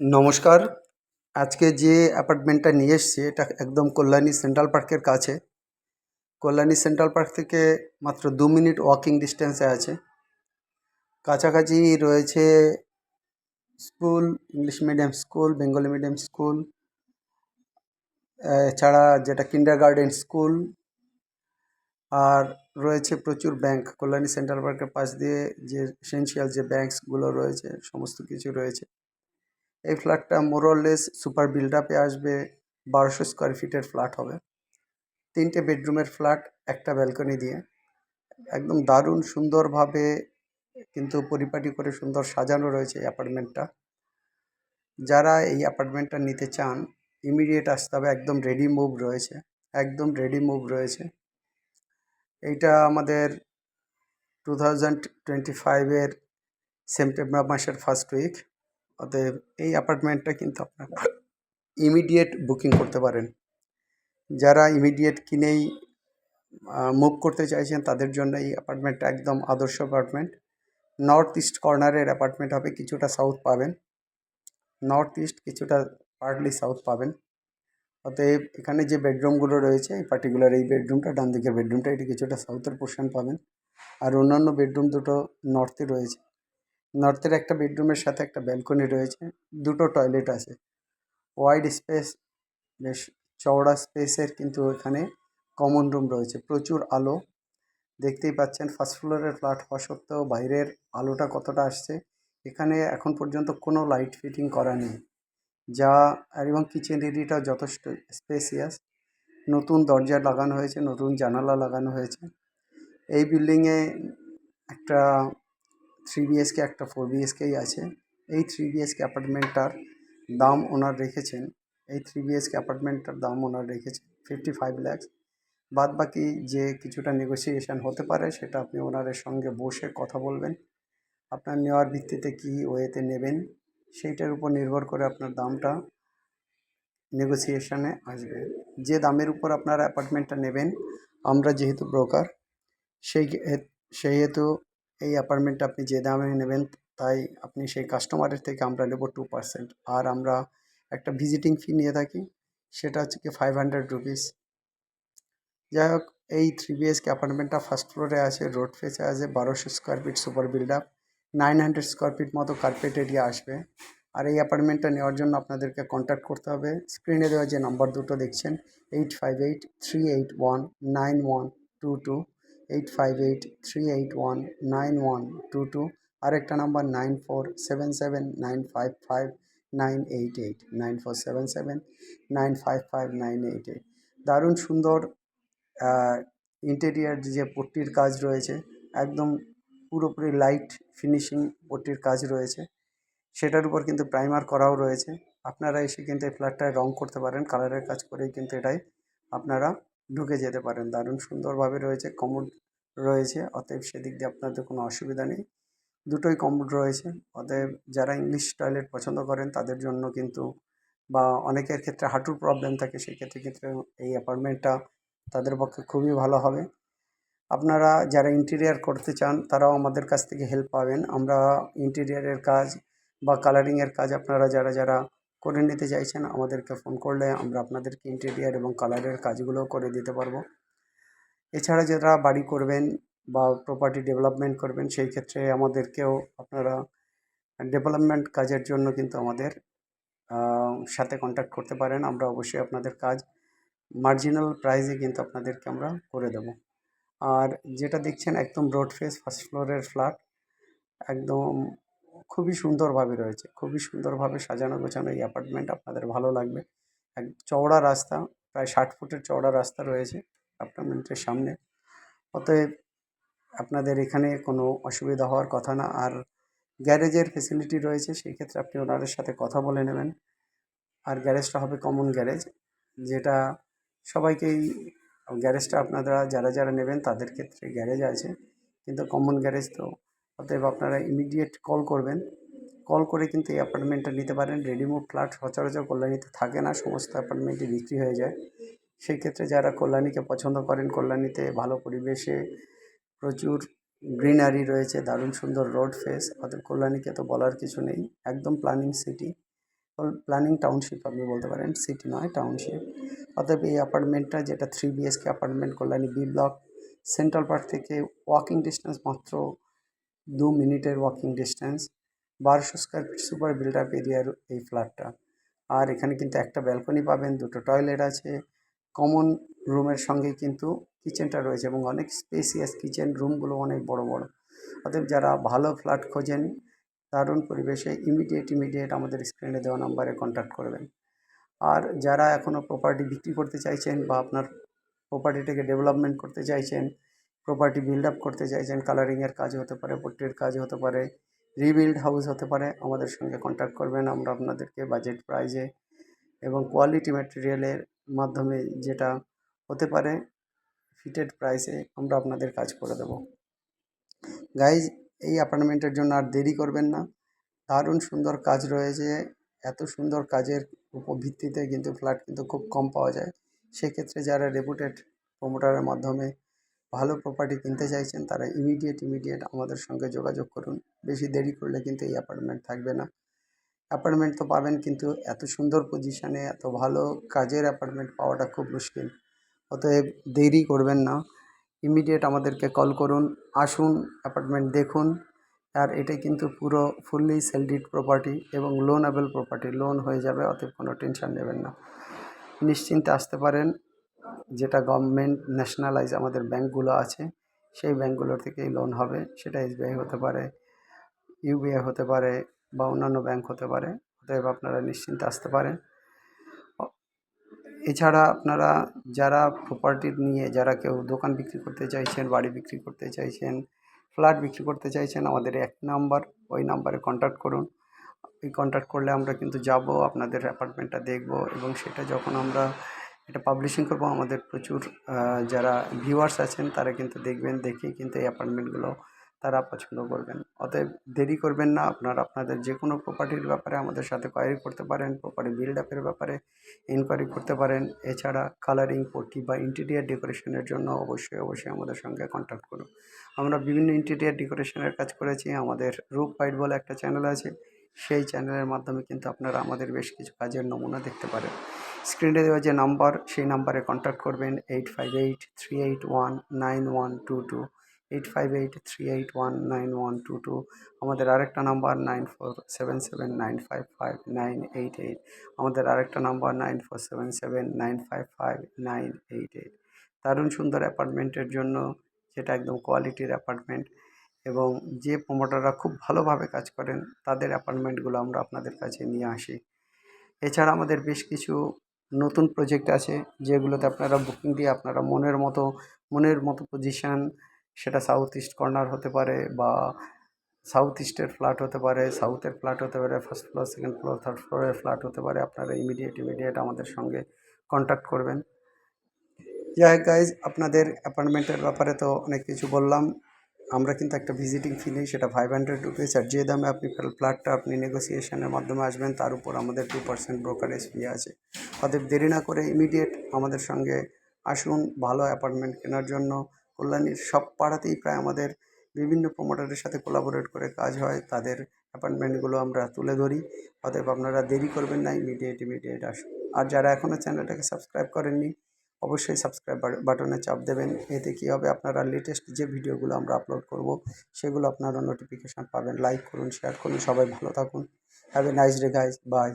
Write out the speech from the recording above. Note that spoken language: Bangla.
নমস্কার। আজকে যে অ্যাপার্টমেন্টটা নিয়ে এসছি, এটা একদম কল্যাণী সেন্ট্রাল পার্কের কাছে। কল্যাণী সেন্ট্রাল পার্ক থেকে মাত্র দু মিনিট ওয়াকিং ডিস্টেন্সে আছে। কাছাকাছি রয়েছে school, English medium school, Bengali medium school, এছাড়া যেটা কিন্ডার গার্ডেন স্কুল, আর রয়েছে প্রচুর ব্যাংক কল্যাণী সেন্ট্রাল পার্কের পাশ দিয়ে যে এসেন্সিয়াল যে ব্যাংকসগুলো রয়েছে, সমস্ত কিছু রয়েছে। এই ফ্ল্যাটটা মোরলেস সুপার বিল্ড আপে আসবে, বারোশো স্কোয়ার ফিটের ফ্ল্যাট হবে। তিনটে বেডরুমের ফ্ল্যাট একটা ব্যালকনি দিয়ে। একদম দারুণ সুন্দরভাবে কিন্তু পরিপাটি করে সুন্দর সাজানো রয়েছে এই অ্যাপার্টমেন্টটা যারা এই অ্যাপার্টমেন্টটা নিতে চান ইমিডিয়েট আসতে হবে, একদম রেডি মুভ রয়েছে, একদম রেডি মুভ রয়েছে। এইটা আমাদের টু থাউজেন্ড টোয়েন্টি ফাইভের সেপ্টেম্বর মাসের ফার্স্ট উইক অতএব এই অ্যাপার্টমেন্টটা কিন্তু আপনারা ইমিডিয়েট বুকিং করতে পারেন। যারা ইমিডিয়েট কিনেই মুভ করতে চাইছেন, তাদের জন্য এই অ্যাপার্টমেন্টটা একদম আদর্শ অ্যাপার্টমেন্ট নর্থ ইস্ট কর্নারের অ্যাপার্টমেন্ট হবে, কিছুটা সাউথ পাবেন। নর্থ ইস্ট কিছুটা পার্টলি সাউথ পাবেন। অতএব এখানে যে বেডরুমগুলো রয়েছে, এই পার্টিকুলার এই বেডরুমটা ডান দিকের বেডরুমটা এটি কিছুটা সাউথের পোর্শন পাবেন। আর অন্যান্য বেডরুম দুটো নর্থে রয়েছে। নর্থের একটা বেডরুমের সাথে একটা ব্যালকনি রয়েছে, দুটো টয়লেট আছে। ওয়াইড স্পেস, বেশ চওড়া স্পেসের কিন্তু এখানে কমন রুম রয়েছে, প্রচুর আলো। দেখতেই পাচ্ছেন, ফার্স্ট ফ্লোরের ফ্ল্যাট হওয়া সত্ত্বেও বাইরের আলোটা কতটা আসছে, এখানে এখন পর্যন্ত কোনো লাইট ফিটিং করা নেই। যা এবং কিচেন এরিয়াটা যথেষ্ট স্পেসিয়াস। নতুন দরজা লাগানো হয়েছে, নতুন জানালা লাগানো হয়েছে। এই বিল্ডিংয়ে একটা থ্রি বিএসকে একটা ফোর বিএসকেই আছে। এই থ্রি বিএসকে অ্যাপার্টমেন্টটার দাম ওনার রেখেছেন। এই থ্রি বিএসকে অ্যাপার্টমেন্টটার দাম ওনার রেখেছেন ফিফটি ফাইভ ল্যাক্স বাদ বাকি যে কিছুটা নেগোসিয়েশন হতে পারে, সেটা আপনি ওনারের সঙ্গে বসে কথা বলবেন। আপনার নেওয়ার ভিত্তিতে কী ওয়েতে নেবেন, সেইটার উপর নির্ভর করে আপনার দামটা নেগোসিয়েশনে আসবে। যে দামের উপর আপনারা অ্যাপার্টমেন্টটা নেবেন, আমরা যেহেতু ব্রোকার সেই সেই হেতু এই অ্যাপার্টমেন্টটা আপনি যে দামে নেবেন, তাই আপনি সেই কাস্টমারের থেকে আমরা নেব টু পার্সেন্ট আর আমরা একটা ভিজিটিং ফি নিয়ে থাকি, সেটা হচ্ছে কি ফাইভ হান্ড্রেড রুপিস যাই হোক, এই থ্রি বিএসকে অ্যাপার্টমেন্টটা ফার্স্ট ফ্লোরে আছে রোড ফেসে আছে, বারোশো square feet super built up nine hundred square feet মতো কার্পেট এরিয়া আসবে। আর এই অ্যাপার্টমেন্টটা নেওয়ার জন্য আপনাদেরকে কন্ট্যাক্ট করতে হবে। স্ক্রিনে দেওয়া যে নাম্বার দুটো দেখছেন eight five eight three eight one nine one two two eight five eight three eight one nine one two two আরেকটা number nine four seven seven nine five five nine eight eight nine four seven seven nine five five nine eight eight দারুণ সুন্দর ইন্টেরিয়ার যে পট্টির কাজ রয়েছে, একদম পুরোপুরি লাইট ফিনিশিং পট্টির কাজ রয়েছে। সেটার উপর কিন্তু প্রাইমার করাও রয়েছে। আপনারা এসে কিন্তু এই ফ্ল্যাটটায় রং করতে পারেন কালারের কাজ করেই কিন্তু এটাই আপনারা ঢুকে যেতে পারেন। দারুণ সুন্দরভাবে রয়েছে, কমোড রয়েছে। অতএব সেদিক দিয়ে আপনাদের কোনো অসুবিধা নেই। দুটোই কমোড রয়েছে। অতএব যারা ইংলিশ টয়লেট পছন্দ করেন, তাদের জন্য কিন্তু বা অনেকের ক্ষেত্রে হাঁটুর প্রবলেম থাকে, সেক্ষেত্রে ক্ষেত্রে এই অ্যাপার্টমেন্টটা তাদের পক্ষে খুবই ভালো হবে। আপনারা যারা ইন্টেরিয়ার করতে চান, তারাও আমাদের কাছ থেকে হেল্প পাবেন। আমরা ইন্টেরিয়ারের কাজ বা কালারিংয়ের কাজ আপনারা যারা যারা করে নিতে চাইছেন, আমাদেরকে ফোন করলে আমরা আপনাদেরকে ইন্টেরিয়ার এবং কালারের কাজগুলোও করে দিতে পারব। এছাড়া যারা বাড়ি করবেন বা প্রপার্টি ডেভেলপমেন্ট করবেন, সেই ক্ষেত্রে আমাদেরকেও আপনারা ডেভেলপমেন্ট কাজের জন্য কিন্তু আমাদের সাথে কন্ট্যাক্ট করতে পারেন। আমরা অবশ্যই আপনাদের কাজ মার্জিনাল প্রাইসে কিন্তু আপনাদেরকে আমরা করে দেব। আর যেটা দেখছেন, একদম রোড ফেস ফার্স্ট ফ্লোরের ফ্ল্যাট একদম খুবই সুন্দরভাবে রয়েছে। খুবই সুন্দরভাবে সাজানো গোছানো এই অ্যাপার্টমেন্ট আপনাদের ভালো লাগবে। এক চওড়া রাস্তা, প্রায় ষাট ফুটের চওড়া রাস্তা রয়েছে অ্যাপার্টমেন্টের সামনে। অতএব আপনাদের এখানে কোনো অসুবিধা হওয়ার কথা না। আর গ্যারেজের ফেসিলিটি রয়েছে, সেই ক্ষেত্রে আপনি ওনাদের সাথে কথা বলে নেবেন। আর গ্যারেজটা হবে কমন গ্যারেজ, যেটা সবাইকেই, গ্যারেজটা আপনারা যারা যারা নেবেন তাদের ক্ষেত্রে গ্যারেজ আছে। কিন্তু কমন গ্যারেজ তো অতএব আপনারা ইমিডিয়েট কল করবেন। কল করে কিন্তু এই অ্যাপার্টমেন্টটা নিতে পারেন। রেডিমেড ফ্ল্যাট সচরাচর কল্যাণীতে থাকে না, সমস্ত অ্যাপার্টমেন্টই বিক্রি হয়ে যায়। সেই ক্ষেত্রে যারা কল্যাণীকে পছন্দ করেন, কল্যাণীতে ভালো পরিবেশে প্রচুর গ্রিনারি রয়েছে, দারুণ সুন্দর রোড ফেস অতএব কল্যাণীকে তো বলার কিছু নেই। একদম প্ল্যানিং সিটি প্ল্যানিং টাউনশিপ আপনি বলতে পারেন সিটি নয় টাউনশিপ অতএব এই অ্যাপার্টমেন্টটা যেটা three BHK apartment Kalyani B block Central Park থেকে ওয়াকিং ডিস্টেন্স মাত্র দু মিনিটের ওয়াকিং ডিস্টেন্স বারোশো square feet super built up এরিয়ার এই ফ্ল্যাটটা আর এখানে কিন্তু একটা ব্যালকনি পাবেন, দুটো টয়লেট আছে কমন রুমের সঙ্গেই কিন্তু কিচেনটা রয়েছে এবং অনেক স্পেসিয়াস কিচেন রুমগুলো অনেক বড় বড়। অতএব যারা ভালো ফ্ল্যাট খোঁজেন, দারুণ পরিবেশে ইমিডিয়েট ইমিডিয়েট আমাদের স্ক্রিনে দেওয়া নাম্বারে কন্ট্যাক্ট করবেন। আর যারা এখনও প্রপার্টি বিক্রি করতে চাইছেন বা আপনার প্রপার্টিটাকে ডেভেলপমেন্ট করতে চাইছেন প্রপার্টি বিল্ড আপ করতে চাইছেন কালারিংয়ের কাজ হতে পারে, পট্টির কাজ হতে পারে রিবিল্ড হাউস হতে পারে, আমাদের সঙ্গে কন্ট্যাক্ট করবেন, আমরা আপনাদেরকে বাজেট প্রাইজে এবং কোয়ালিটি ম্যাটেরিয়ালের মাধ্যমে যেটা হতে পারে ফিটেড প্রাইসে আমরা আপনাদের কাজ করে দেব। গাইজ এই অ্যাপার্টমেন্টের জন্য আর দেরি করবেন না। দারুণ সুন্দর কাজ রয়েছে, এত সুন্দর কাজের উপর ভিত্তিতে কিন্তু ফ্ল্যাট কিন্তু খুব কম পাওয়া যায়। সেক্ষেত্রে যারা রেপুটেড প্রোমোটারের মাধ্যমে ভালো প্রপার্টি কিনতে চাইছেন, তারা ইমিডিয়েট ইমিডিয়েট আমাদের সঙ্গে যোগাযোগ করুন। বেশি দেরি করলে কিন্তু এই অ্যাপার্টমেন্ট থাকবে না। অ্যাপার্টমেন্ট তো পাবেন কিন্তু এত সুন্দর পজিশানে এত ভালো কাজের অ্যাপার্টমেন্ট পাওয়াটা খুব মুশকিল। অতএব দেরি করবেন না। ইমিডিয়েট আমাদেরকে কল করুন, আসুন অ্যাপার্টমেন্ট দেখুন। আর এটা কিন্তু পুরো ফুললি সেলডিড প্রপার্টি এবং লোনেবল প্রপার্টি লোন হয়ে যাবে, অতএব কোনো টেনশন নেবেন না। নিশ্চিন্তে আসতে পারেন। যেটা গভর্নমেন্ট ন্যাশনালাইজ আমাদের ব্যাঙ্কগুলো আছে, সেই ব্যাঙ্কগুলোর থেকেই লোন হবে। সেটা এসবিআই হতে পারে ইউবিআই হতে পারে বা অন্যান্য ব্যাঙ্ক হতে পারে। অতএব আপনারা নিশ্চিন্তে আসতে পারেন। এছাড়া আপনারা যারা প্রপার্টি নিয়ে, যারা কেউ দোকান বিক্রি করতে চাইছেন, বাড়ি বিক্রি করতে চাইছেন ফ্ল্যাট বিক্রি করতে চাইছেন, আমাদের এক নাম্বার ওই নাম্বারে কন্ট্যাক্ট করুন। এই কন্ট্যাক্ট করলে আমরা কিন্তু যাব, আপনাদের অ্যাপার্টমেন্টটা দেখব এবং সেটা যখন আমরা এটা পাবলিশিং করব। আমাদের প্রচুর যারা ভিউয়ার্স আছেন, তারা কিন্তু দেখবেন, দেখেই কিন্তু এই অ্যাপার্টমেন্টগুলো তারা পছন্দ করবেন। অতএব দেরি করবেন না, আপনারা আপনাদের যে কোনো প্রপার্টির ব্যাপারে আমাদের সাথে কোয়ারি করতে পারেন প্রপার্টি বিল্ড আপের ব্যাপারে ইনকোয়ারি করতে পারেন। এছাড়া কালারিং পট্টি বা ইন্টেরিয়ার ডেকোরেশনের জন্য অবশ্যই অবশ্যই আমাদের সঙ্গে কন্ট্যাক্ট করুন। আমরা বিভিন্ন ইন্টেরিয়ার ডেকোরেশনের কাজ করেছি। আমাদের রূপ পাইট বলে একটা চ্যানেল আছে। সেই চ্যানেলের মাধ্যমে কিন্তু আপনারা আমাদের বেশ কিছু কাজের নমুনা দেখতে পারেন। স্ক্রিনে দেওয়া যে নাম্বার সেই নাম্বারে কন্ট্যাক্ট করবেন eight five eight three eight one nine one two two eight five eight three eight one nine one two two আমাদের আরেকটা number nine four seven seven nine five five nine eight eight আমাদের আরেকটা number nine four seven seven nine five five nine eight eight দারুণ সুন্দর অ্যাপার্টমেন্টের জন্য, যেটা একদম কোয়ালিটির অ্যাপার্টমেন্ট এবং যে প্রোমোটাররা খুব ভালোভাবে কাজ করেন, তাদের অ্যাপার্টমেন্টগুলো আমরা আপনাদের কাছে নিয়ে আসি। এছাড়া আমাদের বেশ কিছু নতুন প্রজেক্ট আছে, যেগুলোতে আপনারা বুকিং দিয়ে আপনারা মনের মতো মনের মতো পজিশান সেটা সাউথ ইস্ট কর্নার হতে পারে বা সাউথ ইস্টের ফ্ল্যাট হতে পারে সাউথের ফ্ল্যাট হতে পারে first floor second floor third ফ্লোরের ফ্ল্যাট হতে পারে, আপনারা ইমিডিয়েট ইমিডিয়েট আমাদের সঙ্গে কন্ট্যাক্ট করবেন। যাই গাইজ আপনাদের অ্যাপার্টমেন্টের ব্যাপারে তো অনেক কিছু বললাম। আমরা কিন্তু একটা ভিজিটিং ফি নিই, সেটা ফাইভ হান্ড্রেড রুপিস আর যে দামে আপনি ফ্ল্যাটটা আপনি নেগোসিয়েশনের মাধ্যমে আসবেন, তার উপর আমাদের টু পার্সেন্ট ব্রোকারেজ ফি আছে। অতএব দেরি না করে ইমিডিয়েট আমাদের সঙ্গে আসুন, ভালো অ্যাপার্টমেন্ট কেনার জন্য। কল্যাণীর সব পাড়াতেই প্রায় আমাদের বিভিন্ন প্রোমোটারের সাথে কোলাবোরেট করে কাজ হয়, তাদের অ্যাপার্টমেন্টগুলো আমরা তুলে ধরি। অতএব আপনারা দেরি করবেন না ইমিডিয়েট ইমিডিয়েট আসুন। আর যারা এখনও চ্যানেলটাকে সাবস্ক্রাইব করেননি অবশ্যই সাবস্ক্রাইব বাটনে চাপ দেবেন। এতে কী হবে? আপনারা লেটেস্ট যে ভিডিওগুলো আমরা আপলোড করব, সেগুলো আপনারা নোটিফিকেশান পাবেন। লাইক করুন শেয়ার করুন। সবাই ভালো থাকুন। Have a nice day guys bye